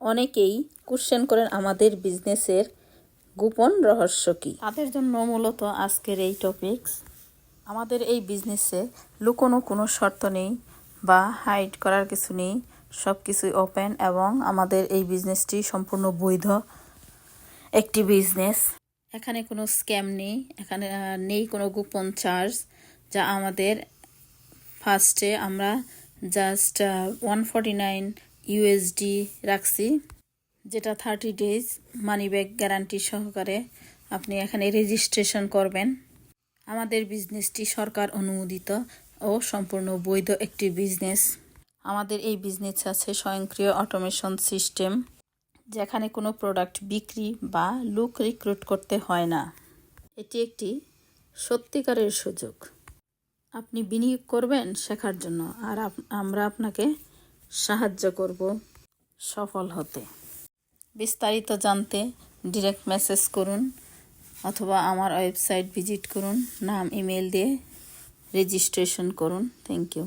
অনেকেই কোশ্চেন করেন আমাদের বিজনেসের গোপন রহস্য কী? তাদের জন্য মূলত আজকের এই টপিকস আমাদের এই বিজনেসে লুকোনো কোনো শর্ত নেই বা হাইড করার কিছু নেই সব কিছুই ওপেন এবং আমাদের এই বিজনেসটি সম্পূর্ণ বৈধ একটি বিজনেস এখানে কোনো স্ক্যাম নেই, এখানে নেই কোনো গোপন চার্জ যা আমাদের ফার্স্টে আমরা just one forty nine USD রাখছি, যেটা thirty days money back guarantee সহকারে আপনি এখানে রেজিস্ট্রেশন করবেন। আমাদের বিজনেসটি সরকার অনুমোদিত ও সম্পূর্ণ বৈধ একটি বিজনেস আমাদের এই বিজনেস আছে স্বয়ংক্রিয় অটোমেশন সিস্টেম যেখানে কোনো প্রোডাক্ট বিক্রি বা লুক রিক্রুট করতে হয় না। এটি একটি সত্যিকারের সুযোগ। আপনি বিনিয়োগ করবেন শেখার জন্য, আর আমরা আপনাকে সাহায্য করব সফল হতে। বিস্তারিত জানতে ডিরেক্ট মেসেজ করুন অথবা আমার ওয়েবসাইট ভিজিট করুন, নাম ইমেল দিয়ে রেজিস্ট্রেশন করুন। Thank you